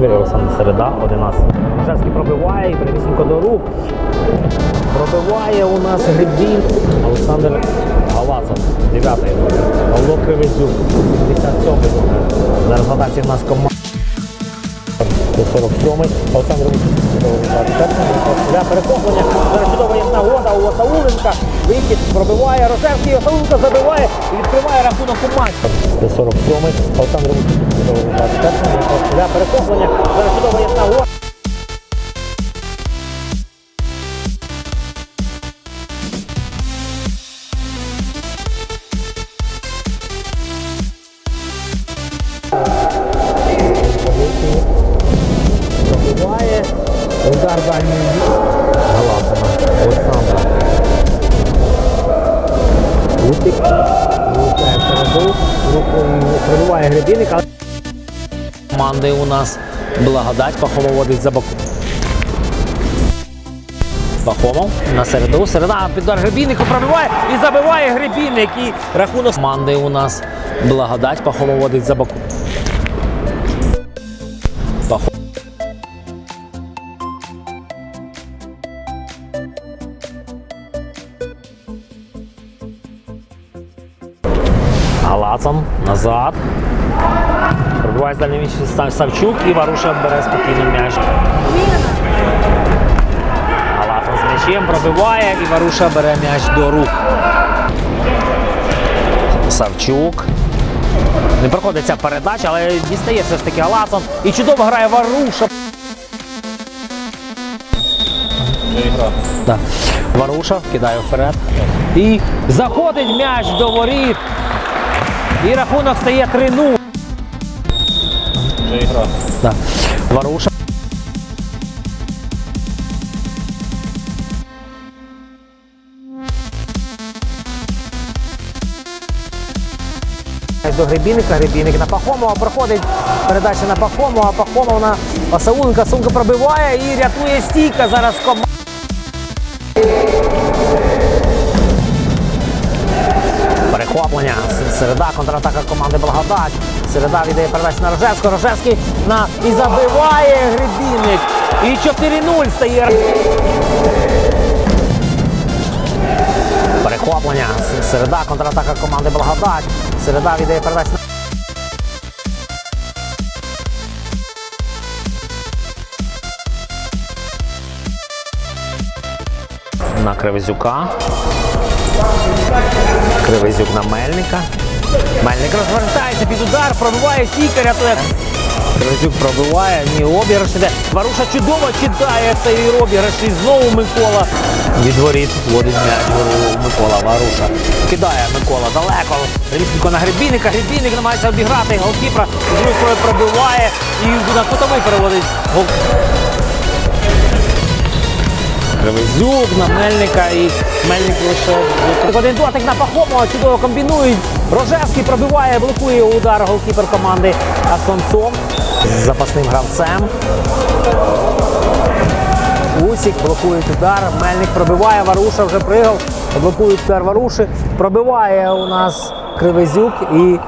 номері Олександр Середа, 11. Рожевський пробиває і прямісінько до рук. Пробиває у нас Гребін. Олександр Галацов, 9 номер. Павло Кривизюк, 77 номер. Зараз в в нас команда. 47-й. Олександр для перехоплення. Зараз чудова ясна года у Осауленка. Вихід пробиває Рожевський, Осауленко забиває і відкриває рахунок у матчі. 47-й. Олександр для перехоплення. Зараз чудова ясна нагода. Удар дальній бік. Галасова. Олександра. Лутик. Влучає в середу. Рукою Пробиває Гребінник. Команди у нас благодать. Пахомов водить за боку. Пахомов на середу. Середа під удар Гребінника пробиває і забиває Гребінник. І рахунок команди у нас благодать. Пахомов водить за боку. Галацом назад. Пробиває з дальньої місці Савчук і Варуша бере спокійно м'яч. Галацом з м'ячем пробиває і Варуша бере м'яч до рук. Савчук. Не проходить ця передача, але дістає все ж таки Галацом. І чудово грає Варуша. Варуша кидає вперед. І заходить м'яч до воріт. І рахунок стає 3-0. Да. Варуша. До Гребінника, Гребінник на Пахомова проходить передача на Пахомова, Пахомов на Осаунка, Сумка пробиває і рятує стійка. Зараз команда. Перехоплення. С- Середа, контратака команди Благодать. Середа віддає передачу на Рожевського. Рожевський на і забиває Гребінник. І 4-0 стає. Перехоплення. Середа, контратака команди Благодать. Середа віддає передачу на. На Кривизюка. Кривизюк на Мельника. Мельник розвертається під удар, пробиває стійка, рятує. Кривизюк пробиває, ні, обіграш іде. Варуша чудово читає цей обіграш. І знову Микола від воріт вводить м'яч Микола Варуша. Кидає Микола далеко. Різко на Гребінника. Гребінник намагається обіграти голкіпера. З другої пробиває і на кутовий переводить. Кривизюк на Мельника і Мельник лише один дотик на Пахомова, чудово комбінують. Рожевський пробиває, блокує удар голкіпер команди Асонсон з запасним гравцем. Усік блокують удар. Мельник пробиває, Варуша вже пригав. Блокують удар Варуші. Пробиває у нас Кривизюк і.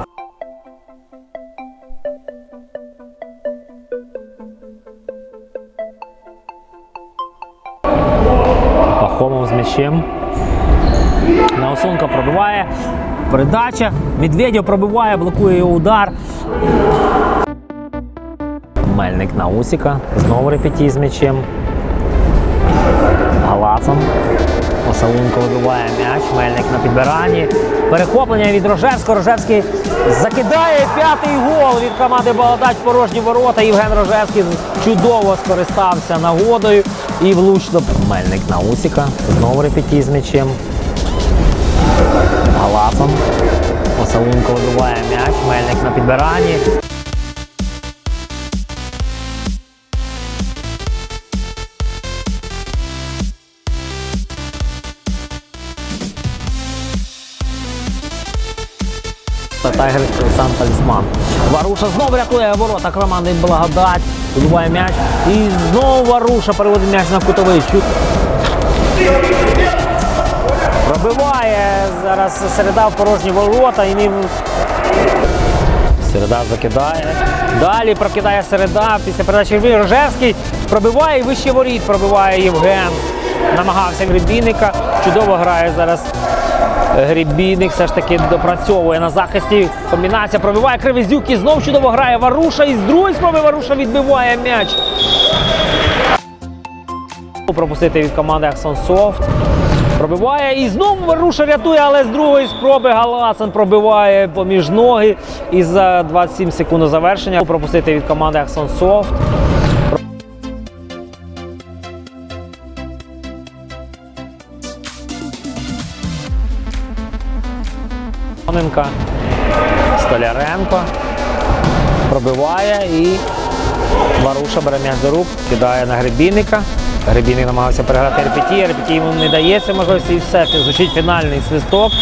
Пахомов з м'ячем. Наосунка пробиває. Передача. Медведєв пробиває, блокує його удар. Мельник на Усіка. Знову репетій з м'ячем. Галацом. Осалунко вибиває м'яч. Мельник на підбиранні. Перехоплення від Рожевського. Рожевський закидає п'ятий гол від команди Баладач порожні ворота. Євген Рожевський чудово скористався нагодою і влучно. Мельник на Усіка. Знову репетій з м'ячем. Галасом. Осалунко вибиває м'яч. Мельник на підбиранні. Та Тайгер сам талісман. Варуша знову рятує ворота команди Благодать. Вибиває м'яч. І знову Варуша переводить м'яч на кутовий. Пробиває зараз середа в порожні ворота і не Середа закидає. Далі прокидає середа. Після передачі Рожевський пробиває і вище воріт пробиває Євген. Намагався Гребінника. Чудово грає зараз. Гребінник все ж таки допрацьовує на захисті. Комбінація пробиває Кривизюк і знов чудово грає Варуша. І з другої спроби Варуша відбиває м'яч. Пропустити від команди Аксон Софт. Пробиває і знову Варуша рятує, але з другої спроби Галацин пробиває поміж ноги. І за 27 секунд завершення пропустити від команди Аксон Софт. Столяренко пробиває і Варуша бере м'яч до рук, кидає на Гребінника. Гребінник намагався переграти Репетія, Репетій йому не дається можливості і все. Звучить фінальний свисток.